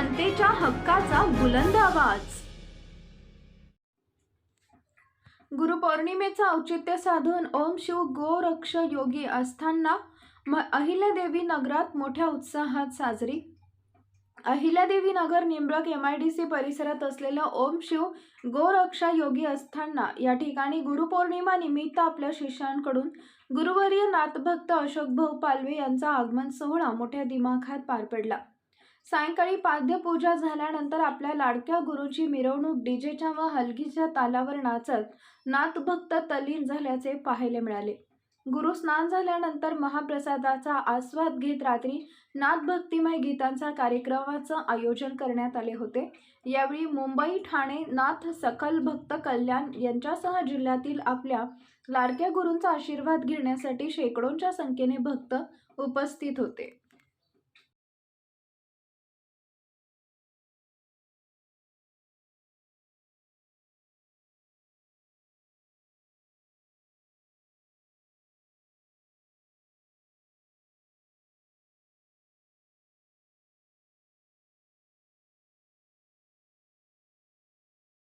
जनतेच्या हक्काचा बुलंद आवाज. गुरुपौर्णिमेचं औचित्य साधून ओम शिव गोरक्ष योगी असताना म अहिल्यादेवी नगरात मोठ्या उत्साहात साजरी. अहिल्यादेवी नगर निमरक एम आय डी सी परिसरात असलेलं ओम शिव गोरक्षा योगी असताना या ठिकाणी गुरुपौर्णिमा निमित्त आपल्या शिष्यांकडून गुरुवर्य नाथभक्त अशोकभाऊ पालवे यांचा आगमन सोहळा मोठ्या दिमाखात पार पडला. सायंकाळी पाद्यपूजा झाल्यानंतर आपल्या लाडक्या गुरुची मिरवणूक डीजेच्या व हलगीच्या तालावर नाचत नाथभक्त तल्लीन झाल्याचे पाहायला मिळाले. गुरु स्नान झाल्यानंतर महाप्रसादाचा आस्वाद घेत रात्री नाथभक्तिमय गीतांचा कार्यक्रमाचं आयोजन करण्यात आले होते. यावेळी मुंबई ठाणे नाथ सकल भक्त कल्याण यांच्यासह जिल्ह्यातील आपल्या लाडक्या गुरूंचा आशीर्वाद घेण्यासाठी शेकडोंच्या संख्येने भक्त उपस्थित होते.